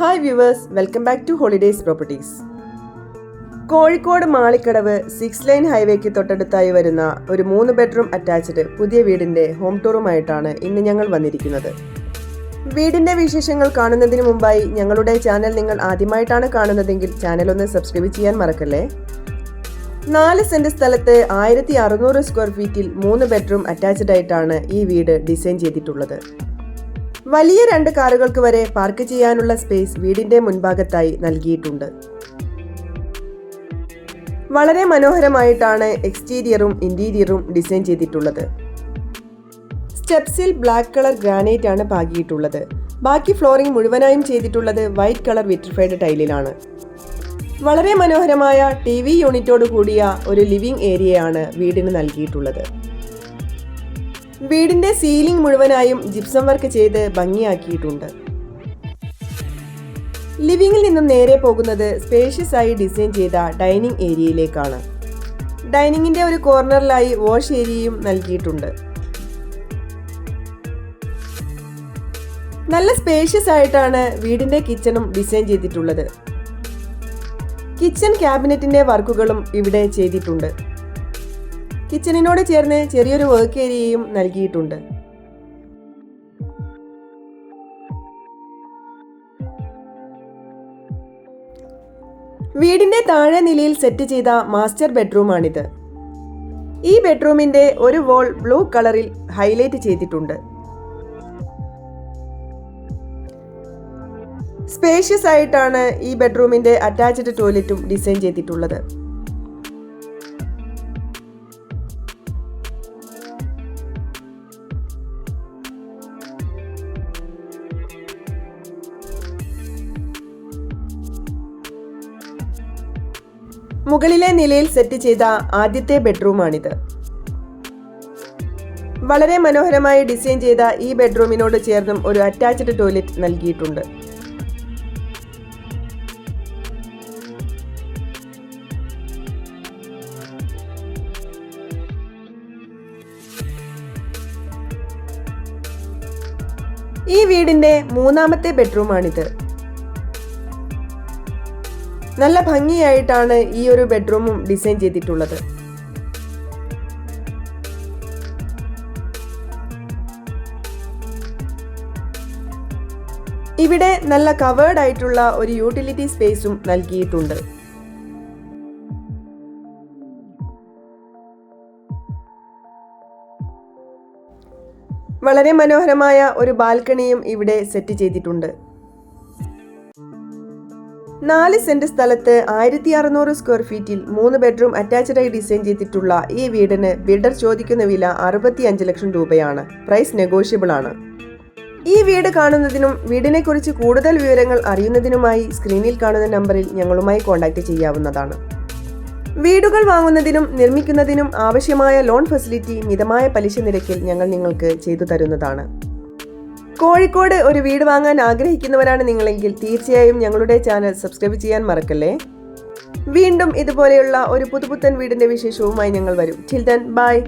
Hi viewers welcome back to holidays properties Kozhikode Malikkadavu six line ഹൈവേക്ക് തൊട്ടടുത്തായി വരുന്ന ഒരു മൂന്ന് ബെഡ്റൂം അറ്റാച്ച്ഡ് പുതിയ വീടിന്റെ ഹോം ടൂറുമായിട്ടാണ് ഇന്ന് ഞങ്ങൾ വന്നിരിക്കുന്നത്. വീടിന്റെ വിശേഷങ്ങൾ കാണുന്നതിന് മുമ്പായി ഞങ്ങളുടെ ചാനൽ നിങ്ങൾ ആദ്യമായിട്ടാണ് കാണുന്നതെങ്കിൽ ചാനൽ ഒന്ന് സബ്സ്ക്രൈബ് ചെയ്യാൻ മറക്കല്ലേ? നാല് സെന്റ് സ്ഥലത്ത് ആയിരത്തി അറുന്നൂറ് സ്ക്വയർ ഫീറ്റിൽ മൂന്ന് ബെഡ്റൂം അറ്റാച്ച്ഡ് ആയിട്ടാണ് ഈ വീട് ഡിസൈൻ ചെയ്തിട്ടുള്ളത്. വലിയ രണ്ട് കാറുകൾക്ക് വരെ പാർക്ക് ചെയ്യാനുള്ള സ്പേസ് വീടിന്റെ മുൻഭാഗത്തായി നൽകിയിട്ടുണ്ട്. വളരെ മനോഹരമായിട്ടാണ് എക്സ്റ്റീരിയറും ഇന്റീരിയറും ഡിസൈൻ ചെയ്തിട്ടുള്ളത്. സ്റ്റെപ്സിൽ ബ്ലാക്ക് കളർ ഗ്രാനൈറ്റ് ആണ് പാകിയിട്ടുള്ളത്. ബാക്കി ഫ്ലോറിംഗ് മുഴുവനായും ചെയ്തിട്ടുള്ളത് വൈറ്റ് കളർ വിട്രിഫൈഡ് ടൈലിലാണ്. വളരെ മനോഹരമായ ടി വി യൂണിറ്റോട് കൂടിയ ഒരു ലിവിംഗ് ഏരിയയാണ് വീടിന് നൽകിയിട്ടുള്ളത്. വീടിന്റെ സീലിംഗ് മുഴുവനായും ജിപ്സം വർക്ക് ചെയ്ത് ഭംഗിയാക്കിയിട്ടുണ്ട്. ലിവിംഗിൽ നിന്നും നേരെ പോകുന്നത് സ്പേഷ്യസ് ആയി ഡിസൈൻ ചെയ്ത ഡൈനിങ് ഏരിയയിലേക്കാണ്. ഡൈനിങ്ങിന്റെ ഒരു കോർണറിലായി വാഷ് ഏരിയയും നൽകിയിട്ടുണ്ട്. നല്ല സ്പേഷ്യസ് ആയിട്ടാണ് വീടിന്റെ കിച്ചണും ഡിസൈൻ ചെയ്തിട്ടുള്ളത്. കിച്ചൺ ക്യാബിനറ്റിന്റെ വർക്കുകളും ഇവിടെ ചെയ്തിട്ടുണ്ട്. കിച്ചണിനോട് ചേർന്ന് ചെറിയൊരു വർക്ക് ഏരിയയും നൽകിയിട്ടുണ്ട്. വീടിന്റെ താഴെ നിലയിൽ സെറ്റ് ചെയ്ത മാസ്റ്റർ ബെഡ്റൂമാണിത് ഈ ബെഡ്റൂമിന്റെ ഒരു വോൾ ബ്ലൂ കളറിൽ ഹൈലൈറ്റ് ചെയ്തിട്ടുണ്ട്. സ്പേഷ്യസ് ആയിട്ടാണ് ഈ ബെഡ്റൂമിന്റെ അറ്റാച്ച്ഡ് ടോയ്ലറ്റും ഡിസൈൻ ചെയ്തിട്ടുള്ളത്. മുകളിലെ നിലയിൽ സെറ്റ് ചെയ്ത ആദ്യത്തെ ബെഡ്റൂമാണിത്. വളരെ മനോഹരമായി ഡിസൈൻ ചെയ്ത ഈ ബെഡ്റൂമിനോട് ചേർന്നും ഒരു അറ്റാച്ച്ഡ് ടോയ്ലറ്റ് നൽകിയിട്ടുണ്ട്. ഈ വീടിന്റെ മൂന്നാമത്തെ ബെഡ്റൂമാണിത്. നല്ല ഭംഗിയായിട്ടാണ് ഈ ഒരു ബെഡ്റൂമും ഡിസൈൻ ചെയ്തിട്ടുള്ളത്. ഇവിടെ നല്ല കവേർഡ് ആയിട്ടുള്ള ഒരു യൂട്ടിലിറ്റി സ്പേസും നൽകിയിട്ടുണ്ട്. വളരെ മനോഹരമായ ഒരു ബാൽക്കണിയും ഇവിടെ സെറ്റ് ചെയ്തിട്ടുണ്ട്. നാല് സെന്റ് സ്ഥലത്ത് ആയിരത്തി അറുന്നൂറ് സ്ക്വയർ ഫീറ്റിൽ മൂന്ന് ബെഡ്റൂം അറ്റാച്ച്ഡായി ഡിസൈൻ ചെയ്തിട്ടുള്ള ഈ വീടിന് ബിൽഡർ ചോദിക്കുന്ന വില അറുപത്തി അഞ്ച് ലക്ഷം രൂപയാണ്. പ്രൈസ് നെഗോഷ്യബിൾ ആണ്. ഈ വീട് കാണുന്നതിനും വീടിനെക്കുറിച്ച് കൂടുതൽ വിവരങ്ങൾ അറിയുന്നതിനുമായി സ്ക്രീനിൽ കാണുന്ന നമ്പറിൽ ഞങ്ങളുമായി കോൺടാക്ട് ചെയ്യാവുന്നതാണ്. വീടുകൾ വാങ്ങുന്നതിനും നിർമ്മിക്കുന്നതിനും ആവശ്യമായ ലോൺ ഫെസിലിറ്റി മിതമായ പലിശ നിരക്കിൽ ഞങ്ങൾ നിങ്ങൾക്ക് ചെയ്തു തരുന്നതാണ്. കോഴിക്കോട് ഒരു വീട് വാങ്ങാൻ ആഗ്രഹിക്കുന്നവരാണ് നിങ്ങളെങ്കിൽ തീർച്ചയായും ഞങ്ങളുടെ ചാനൽ സബ്സ്ക്രൈബ് ചെയ്യാൻ മറക്കല്ലേ? വീണ്ടും ഇതുപോലെയുള്ള ഒരു പുതുപുത്തൻ വീടിന്റെ വിശേഷവുമായി ഞങ്ങൾ വരും. Children by